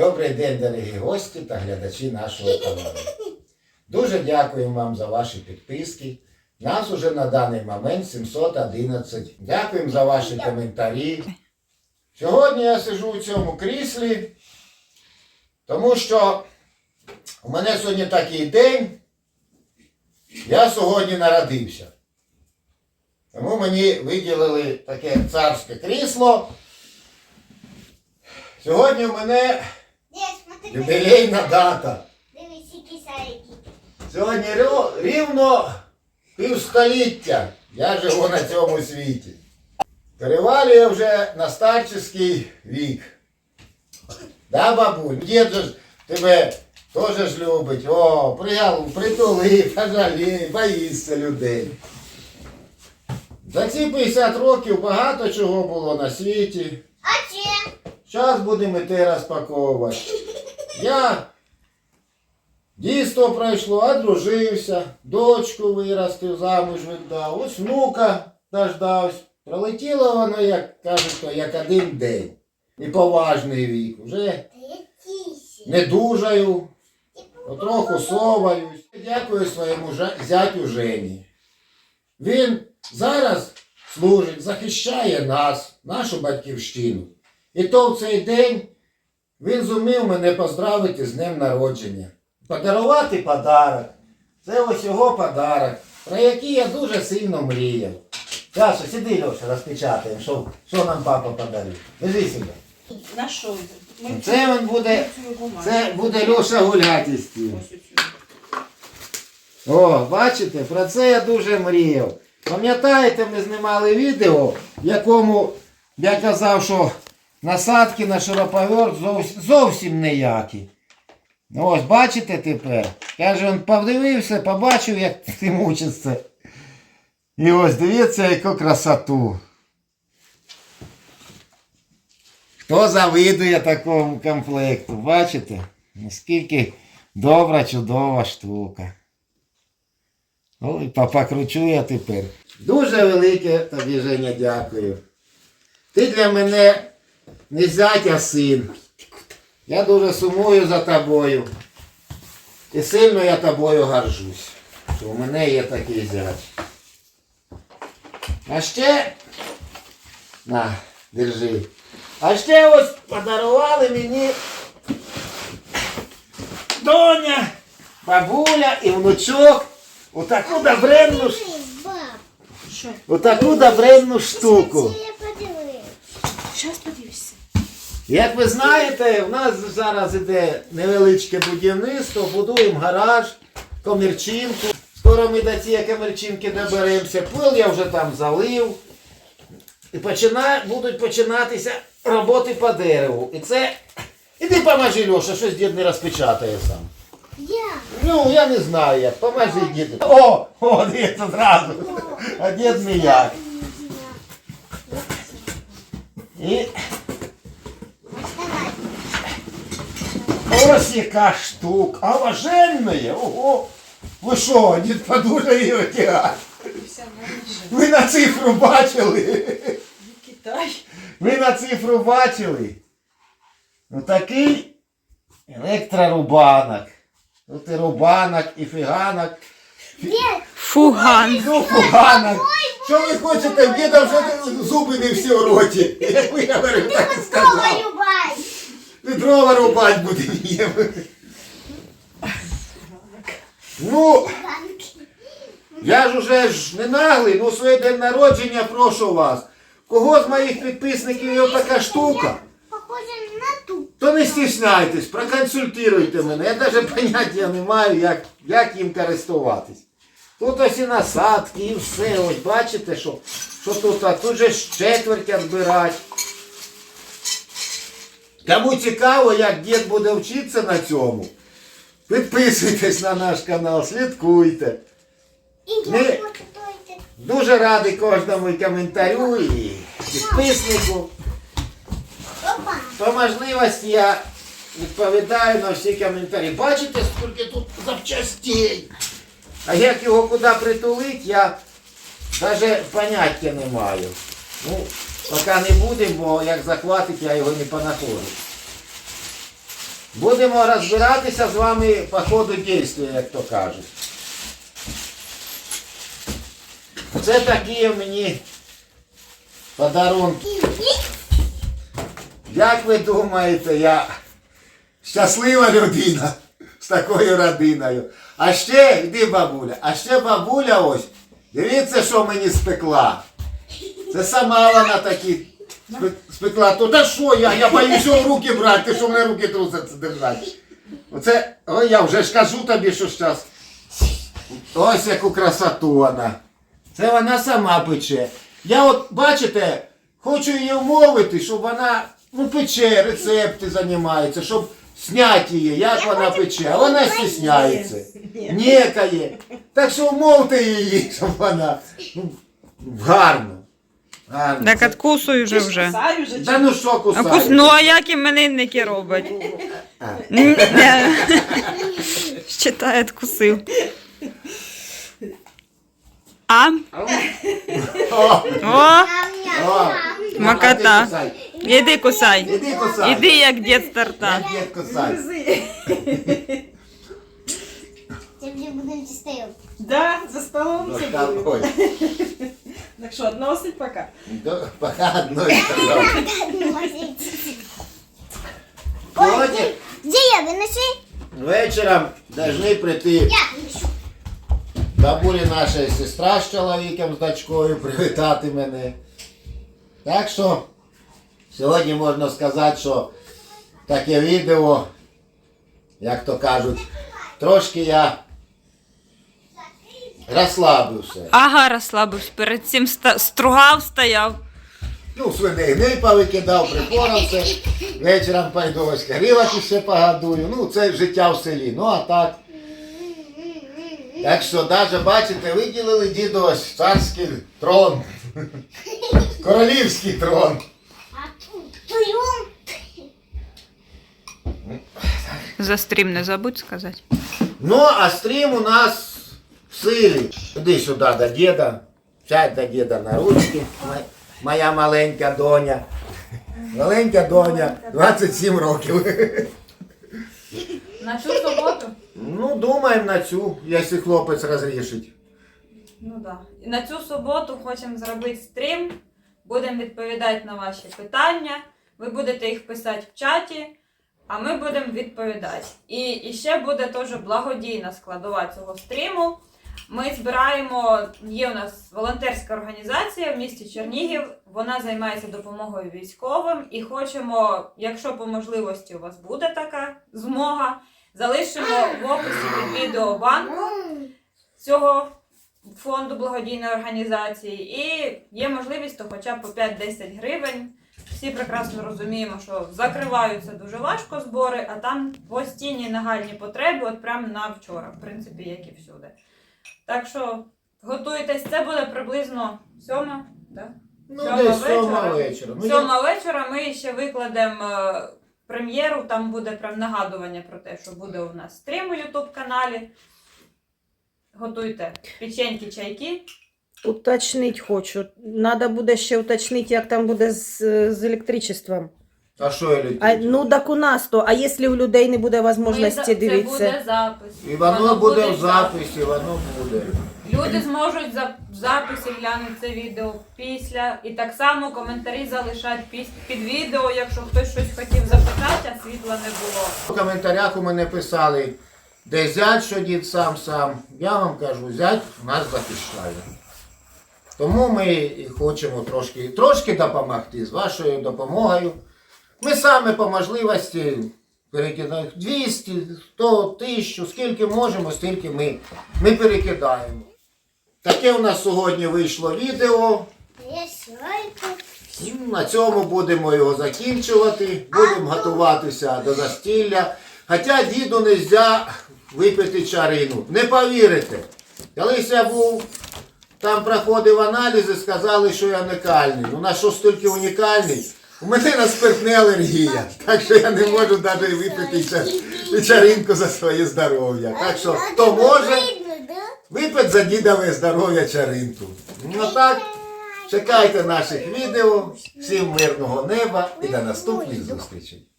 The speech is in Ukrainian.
Добрий день, дорогі гості та глядачі нашого каналу. Дуже дякуємо вам за ваші підписки. Нас уже на даний момент 711. Дякуємо за ваші коментарі. Сьогодні я сижу у цьому кріслі, тому що у мене сьогодні такий день. Я сьогодні народився. Тому мені виділили таке царське крісло. Сьогодні у мене юбілейна дата. Дивись, які сарики. Сьогодні рівно півстоліття я живу на цьому світі. Перевалює вже на старчий вік. Да, бабуль? Дід же ж тебе теж ж любить. О, притули, пожалій, боїшся людей. За ці 50 років багато чого було на світі. А ще? Зараз будемо йти розпаковувати. Я дійство пройшло, одружився, дочку виростив, замуж віддав, ось внука дождався. Пролетіло воно, як кажуть, як один день. І поважний вік. Вже не дужаю, потроху соваюсь. Дякую своєму зятю Жені. Він зараз служить, захищає нас, нашу батьківщину. І то в цей день він зумів мене поздравити з днем народження. Подарувати подарок. Це ось його подарок, про який я дуже сильно мріяв. Саша, сиди, Льоша, розпечатаємо, що, що нам папа подарив. Лежи сюди. На що? Ми Це він буде, це буде Льоша гуляти з тим. О, бачите, про це я дуже мріяв. Пам'ятаєте, ми знімали відео, в якому я казав, що насадки на шуруповерт зовсім, ніякі. Ну, Ось, бачите тепер? Каже, він подивився, побачив, як ти мучишся. І ось дивіться, яку красоту. Хто завидує такому комплекту? Бачите? Наскільки добра, чудова штука. Ой, покручу я тепер. Дуже велике тобі, Женя, дякую. Ти для мене не зять, а син. Я дуже сумую за тобою. І сильно я тобою горжусь, що у мене є такий зять. А ще. На, держи. А ще ось подарували мені доня, бабуля і внучок отаку добренну, отаку добренну штуку. це я подивилась. Щас подивишся. Як ви знаєте, в нас зараз іде невеличке будівництво, будуємо гараж, комірчинку. Скоро ми до цієї комірчинки доберемося. Пил я вже там залив. І почина... будуть починатися роботи по дереву. І це. Іди поможи, Льоша, щось дід не розпечатає сам. Я. Ну, я не знаю як. Поможи діду. О, о, дід одразу. А дід ніяк. І ось яка штука. А важенне. Ого. Ви що, дід подужає його тягати? Ви на цифру бачили? Китай. Ви на цифру бачили? Ну такий електрорубанок. Тут і рубанок, і фіганок. Фуган. Ну, фуганок. Що ви хочете? В діда вже зуби не всі в роті. Як ви говорив, так і сказав. Ти дрова рубать буде їм. Ну, я ж уже ж не наглий, ну своє день народження прошу вас. Кого з моїх підписників є така штука? Похоже на ту. То не стісняйтесь, проконсультуйте мене. Я навіть поняття не маю, як, як їм користуватись. Тут ось і насадки, і все. Ось бачите, що, що тут, а тут же ж четверть відбирати. Кому цікаво, як дід буде вчитися на цьому, підписуйтесь на наш канал, слідкуйте. Той. Дуже радий кожному коментарю і підписнику. По можливості я відповідаю на всі коментарі. Бачите, скільки тут запчастей? А як його куди притулити, я навіть поняття не маю. Ну, поки не будемо, бо як захватить, я його не понаходжу. Будемо розбиратися з вами по ходу дійства, як то кажуть. Це такі мені подарунки. Як ви думаєте, я щаслива людина з такою родиною. А ще, йди бабуля, а ще бабуля ось, дивіться, що мені спекла. Це сама вона такі спе- спекла. То та що я? Я боюся в руки брати, ти що мене руки трусяться держати. Оце, ой, я вже ж кажу тобі, що зараз. Ось яку красоту вона. Це вона сама пече. Я от, бачите, хочу її умовити, щоб вона ну, пече, рецепти займається, щоб зняти її, як вона пече, а вона стісняється. Нікає. Так що умовте її, щоб вона ну, гарно. Гарно. Так откусуй вже вже. Кусаю вже. Та ну що А кус... Ну а як іменинники роблять? М, е. Откусив. А? О, О, о, Макота. Іди кусай. іди кусай. Іди кусай. Іди як дід старта. Дід кусай. Тебе будем дістати. Да, за столом Ну, це там, Так що, односить пока. до- Пока одної сказав. Сьогодні Де я винеси? вечором повинні прийти Я винесу. бабулі наша сестра з чоловіком, з дочкою, привітати мене. Так що сьогодні можна сказати, що таке відео, як то кажуть, трошки я розслабився. Ага, розслабився. Перед цим ста... стругав, стояв. Ну, свиней гниль повикидав, припорався. Вечором пойду ось горілок ще погадую. Ну, це життя в селі. Ну, а так. Так що, навіть, бачите, виділили діду ось царський трон. Королівський трон. А тут твою. За стрім не забудь сказати. Ну, а стрім у нас силі. Іди сюди до діда. Сядь до діда на ручки. Моя маленька доня. Маленька доня, 27 років. На цю суботу? Ну, думаємо на цю, якщо хлопець розрішить. Ну да. І на цю суботу хочемо зробити стрім. Будемо відповідати на ваші питання. Ви будете їх писати в чаті, а ми будемо відповідати. І, і ще буде теж благодійна складова цього стріму. Ми збираємо, є у нас волонтерська організація в місті Чернігів. Вона займається допомогою військовим і хочемо, якщо по можливості у вас буде така змога, залишимо в описі під відео банку цього фонду благодійної організації. І є можливість, то хоча б по 5-10 гривень. Всі прекрасно розуміємо, що закриваються дуже важко збори, а там постійні нагальні потреби, от прямо на вчора, в принципі, як і всюди. Так що готуйтесь, це буде приблизно сьома, да? Ну, Сьома десь сьома вечора. вечора. Ну, я- Сьома вечора ми ще викладемо е, прем'єру, там буде прям нагадування про те, що буде у нас стрім у Ютуб каналі. Готуйте печеньки, чайки. Уточнить хочу. Надо буде ще уточнити, як там буде з, з електричеством. А що я летів? А, ну так у нас то. А якщо у людей не буде можливості Це дивитися? буде запис. І воно буде в в записі, воно буде. Люди зможуть за в записі глянути це відео після. І так само коментарі залишать піс- під відео, якщо хтось щось хотів запитати, а світла не було. В коментарях у мене писали, де зять, що дід сам сам. Я вам кажу, зять нас захищає. Тому ми і хочемо трошки, трошки допомогти з вашою допомогою. Ми саме по можливості перекидаємо 200, 100, 1000, скільки можемо, стільки ми, ми перекидаємо. Таке у нас сьогодні вийшло відео. На цьому будемо його закінчувати, будемо готуватися до застілля. Хоча діду не можна випити чарину. Не повірите. Колись я був, там проходив аналізи, сказали, що я уникальний. Ну на що стільки унікальний? У мене на спиртне алергія. Так що я не можу навіть випити вечеринку за своє здоров'я. Так що хто може, випить за дідове здоров'я чаринку. Ну так. Чекайте наших відео. Всім мирного неба і до наступних зустрічей.